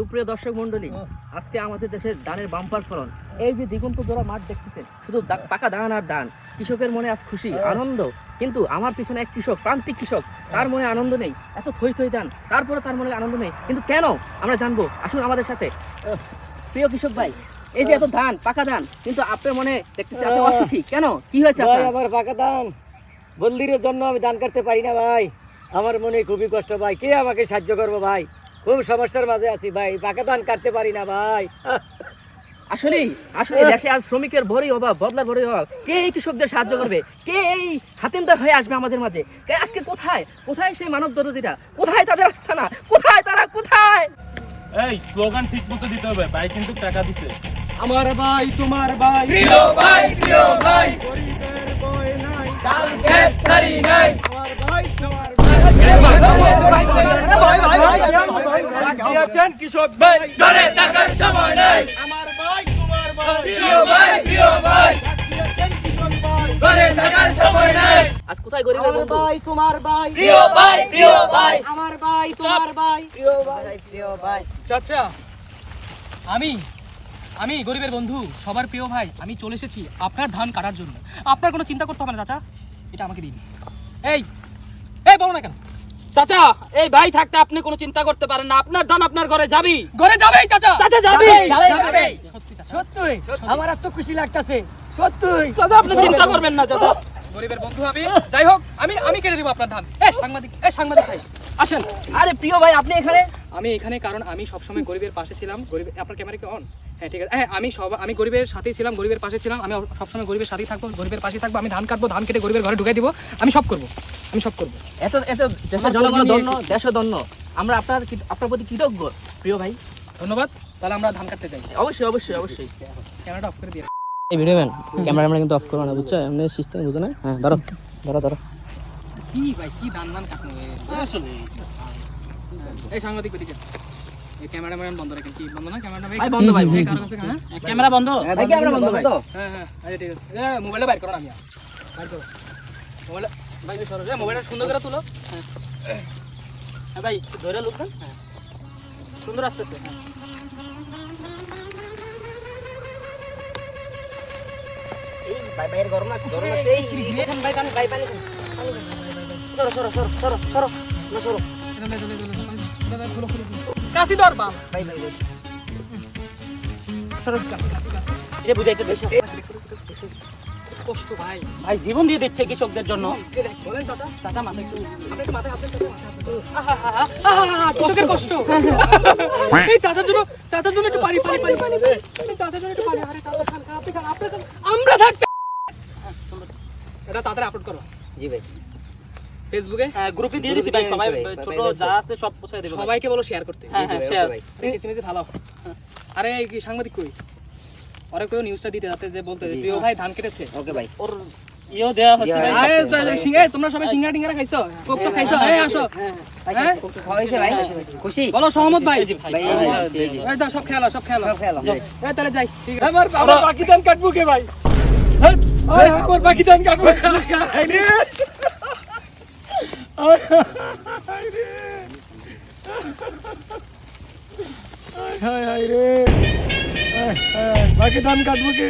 সুপ্রিয় দর্শক মন্ডলী আজকে আমাদের দেশের ধানের বাম্পার ফলন। এই যে দিগন্ত জোড়া মাঠ দেখতেছেন শুধু পাকা ধান আর ধান। কৃষকের মনে আজ খুশি আনন্দ। কিন্তু আমার পিছনে এক কৃষক প্রান্তিক কৃষক তার মনে আনন্দ নেই। এত থই থই ধান তারপরে তার মনে আনন্দ নেই। কিন্তু কেন? আমরা জানব। আসুন আমাদের সাথে। প্রিয় কৃষক ভাই এই যে এত ধান পাকা ধান কিন্তু আপনার মনে দেখতেছি আপনি অসুখী। কেন? কি হয়েছে আপনার? আমার পাকা ধান। বন্দিরের জন্য আমি ধান করতে পারি না ভাই। আমার মনে খুবই কষ্ট ভাই। কে আমাকে সাহায্য করব ভাই? খুব সমস্যার মাঝে আছি ভাই। পাকা দান কাটতে পারি না ভাই। আসলে আসলে দেশে আজ শ্রমিকের বড়ই অভাব বদলার বড়ই অভাব। কে এই কৃষকদের সাহায্য করবে? কে এই হাতেন্দা হয়ে আসবে আমাদের মাঝে? আজকে কোথায়? কোথায় সেই মানব দরদিরা? কোথায় তাদের আস্থানা কোথায় তারা? কোথায়? এই স্লোগান ঠিক মতো দিতে হবে। ভাই কিন্তু টাকা দিছে। আমার ভাই তোমার ভাই। প্রিয় ভাই প্রিয় ভাই। দিয়েছেন কৃষক ভাই ঘরে থাকার সময় নাই আমার ভাই তোমার ভাই। প্রিয় ভাই প্রিয় ভাই দিয়েছেন কৃষক ভাই। ঘরে থাকার সময় নাই আজ কোথায় গরিবের ভাই তোমার ভাই প্রিয় ভাই প্রিয় ভাই আমার ভাই তোমার ভাই। প্রিয় ভাই প্রিয় ভাই। চাচা আমি আমি গরিবের বন্ধু সবার প্রিয় ভাই। আমি চলে এসেছি আপনার ধান কাটার জন্য। আপনার কোনো চিন্তা করতে হবে না চাচা। এটা আমাকে দিন। এই এই বলো না কেন। চাচা এই ভাই থাকতে আপনি কোনো চিন্তা করতে পারেন না। আপনার ধান আপনার ঘরে যাবি ঘরে যাবেই চাচা। চাচা যাবি। সত্যি আমার এত খুশি লাগতাছে। সত্যই চাচা আপনি চিন্তা করবেন না চাচা। গরিবের বন্ধু আমি। যাই হোক আমি আমি কেটে দেবো আপনার ধান। এ সাংবাদিক এ সাংবাদিক ভাই। আসেন। আরে প্রিয় ভাই আপনি এখানে? আমি এখানে কারণ আমি সবসময় গরিবের পাশে ছিলাম। গরিব আপনার ক্যামেরা কি অন? হ্যাঁ ঠিক আছে। হ্যাঁ আমি সব আমি গরিবের সাথেই ছিলাম গরিবের পাশে ছিলাম। আমি সবসময় গরিবের সাথেই থাকব গরিবের পাশে থাকব। আমি ধান কাটবো ধান কেটে গরিবের ঘরে ঢুকাই দিব। আমি সব করব আমি সব করব। এত এত দেশের জনগণ ধন্য দেশ ধন্য। আমরা আপনার আপনার প্রতি কৃতজ্ঞ প্রিয় ভাই। ধন্যবাদ। তাহলে আমরা ধান কাটতে যাই। অবশ্যই অবশ্যই অবশ্যই। ক্যামেরাটা অফ করে দিয়ে এই ভিডিও ম্যান ক্যামেরাম্যান কিন্তু অফ করো না বুঝছ? এমনি সিস্টেম বুঝো না? হ্যাঁ ধরো ধরো ধরো। কি ভাই কি দান দান কাটনো এই সাংবাদিক ক্যামেরাম্যান বন্ধ রাখেন কি বন্ধ না ক্যামেরাটা ভাই বন্ধ ভাই কারও কাছে হ্যাঁ ক্যামেরা বন্ধ ভাই কি আমরা বন্ধ ভাই হ্যাঁ হ্যাঁ আচ্ছা ঠিক আছে মোবাইলটা বাইর করো না মিয়া বাইর করো মোবাইলটা ভাই সরো মোবাইলটা সুন্দর করে তুলো হ্যাঁ ভাই ধরে লুকবেন হ্যাঁ সুন্দর আসতেছে হ্যাঁ। ভাই ভাইয়ের গরম আছে গরম আছে এই এখন ভাই পানি ভাই পানি সরো সরো সরো সরো সরো না সরো দলে দলে খুলো খুলো খুলো কাশি দর বাম ভাই ভাই ভাই এটা বুঝাইতে বেশি কষ্ট ভাই। ভাই জীবন দিয়ে দিচ্ছে কৃষকদের জন্য। বলেন চাচা। চাচা মাথা একটু আপনি একটু মাথায় আহা, কৃষকের কষ্ট। এই চাচার জন্য চাচার জন্য একটু পানি পানি পানি। পানি চাচার জন্য একটু পানি। আরে চাচা খান, খান আপনি খান আমরা থাকতে এটা তাড়াতাড়ি আপলোড করো। জি ভাই। ফেসবুকে হ্যাঁ, গ্রুপে দিয়ে দিছি ভাই সবাই ভাই, ভাই, ছোট যা আছে সব পৌঁছায় দেবো ভাই। সবাইকে বলো শেয়ার করতে। হ্যাঁ হ্যাঁ শেয়ার কিসিমিসি ভালো আরে কি সাংবাদিক কই? আরে কেউ নিউজটা দিতে যাতে যে বলতে প্রিয় ভাই ধান কেটেছে। ওকে ভাই। ওর ইয়েও দেওয়া হচ্ছে ভাই। আরে তাহলে সিঙ্গে তোমরা সবাই সিঙ্গারা টিঙ্গারা খাইছো? কোক তো খাইছো? এই আসো। হ্যাঁ খাওয়াইছে ভাই। খুশি? বলো সহমত ভাই। ভাই ভাই এই দাও সব খেয়ালো সব খেয়ালো। সব খেলাম ভাই। এই তাহলে যাই ঠিক আছে। আমার আমার বাকি ধান কাটবো কে ভাই? হ্যাঁ, আমার বাকি ধান কাটবো হায় রে। হায় হায় রে আয়, আয়, বাকি ধান কাটবো কি।